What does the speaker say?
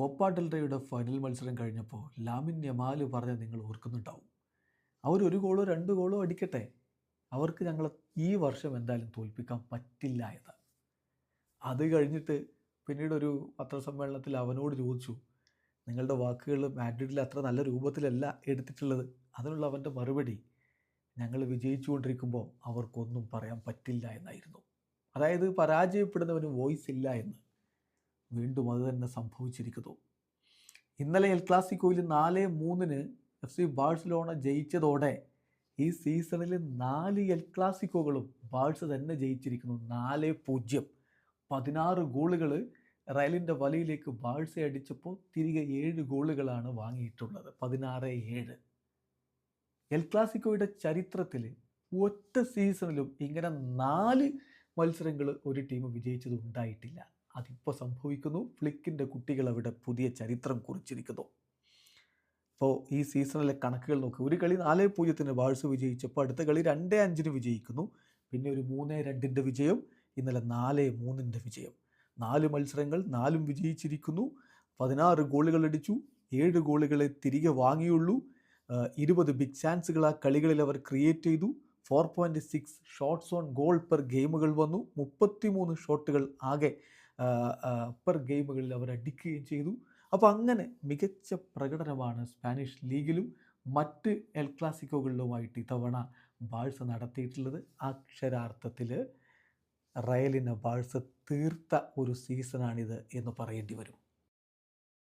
Copa ഡെൽറയുടെ final മത്സരം കഴിഞ്ഞപ്പോൾ Lamine Yamal പറഞ്ഞ നിങ്ങൾ ഓർക്കുന്നുണ്ടാവും. അവർ ഒരു ഗോളോ രണ്ട് ഗോളോ അടിക്കട്ടെ. അവർക്ക് ഞങ്ങൾ ഈ വർഷം എന്തായാലും തോൽപ്പിക്കാൻ പറ്റില്ല എന്ന്. അത് കഴിഞ്ഞിട്ട് പിന്നീട് ഒരു പത്രസമ്മേളനത്തിൽ അവനോട് ചോദിച്ചു നിങ്ങളുടെ വാക്കുകൾ മാഡ്രിഡിൽ അത്ര നല്ല രൂപത്തിലല്ല എടുത്തിട്ടുള്ളത്. അതിനുള്ള അവന്റെ മറുപടി ഞങ്ങൾ വിജയിച്ചുകൊണ്ടിരിക്കുമ്പോൾ അവർക്കൊന്നും പറയാൻ പറ്റില്ല എന്നായിരുന്നു. അതായത് പരാജയപ്പെടുന്നവന് വോയിസ് ഇല്ല എന്ന്. വീണ്ടും അത് തന്നെ സംഭവിച്ചിരിക്കുന്നു. ഇന്നലെ എൽ ക്ലാസിക്കോയിൽ നാല് മൂന്നിന് എഫ് സി ബാഴ്സലോണ ജയിച്ചതോടെ ഈ സീസണിൽ നാല് എൽ ക്ലാസിക്കോകളും ബാഴ്സ തന്നെ ജയിച്ചിരിക്കുന്നു. നാല് പൂജ്യം. പതിനാറ് ഗോളുകൾ റയലിന്റെ വലയിലേക്ക് ബാഴ്സ അടിച്ചപ്പോൾ തിരികെ ഏഴ് ഗോളുകളാണ് വാങ്ങിയിട്ടുള്ളത്. പതിനാറ് ഏഴ്. എൽ ക്ലാസിക്കോയുടെ ചരിത്രത്തിൽ ഒറ്റ സീസണിലും ഇങ്ങനെ നാല് മത്സരങ്ങൾ ഒരു ടീം വിജയിച്ചത് ഉണ്ടായിട്ടില്ല അതിപ്പോൾ സംഭവിക്കുന്നു. ഫ്ലിക്കിന്റെ കുട്ടികൾ അവിടെ പുതിയ ചരിത്രം കുറിച്ചിരിക്കുന്നു. ഇപ്പോൾ ഈ സീസണിലെ കണക്കുകൾ നോക്കുക ഒരു കളി നാല് പൂജ്യത്തിന് ബാഴ്സ് വിജയിച്ചപ്പോൾ അടുത്ത കളി രണ്ട് അഞ്ചിന് വിജയിക്കുന്നു. പിന്നെ ഒരു മൂന്ന് രണ്ടിന്റെ വിജയം ഇന്നലെ നാല് മൂന്നിന്റെ വിജയം. നാല് മത്സരങ്ങൾ നാലും വിജയിച്ചിരിക്കുന്നു. പതിനാറ് ഗോളുകൾ അടിച്ചു. ഏഴ് ഗോളുകളെ തിരികെ വാങ്ങിയുള്ളൂ. ഇരുപത് ബിഗ് ചാൻസുകൾ ആ കളികളിൽ അവർ ക്രിയേറ്റ് ചെയ്തു. Four point six shots on goal per ഗെയിമുകൾ വന്നു. മുപ്പത്തിമൂന്ന് ഷോട്ടുകൾ ആകെ പെർ ഗെയിമുകളിൽ അവർ അടിക്കുകയും ചെയ്തു. അപ്പോൾ അങ്ങനെ മികച്ച പ്രകടനമാണ് സ്പാനിഷ് ലീഗിലും മറ്റ് എൽ ക്ലാസിക്കോകളിലുമായിട്ട് ഇത്തവണ ബാഴ്സ നടത്തിയിട്ടുള്ളത്. അക്ഷരാർത്ഥത്തിൽ റയലിന് ബാഴ്സ തീർത്ത ഒരു സീസണാണിത് എന്ന് പറയേണ്ടി വരും.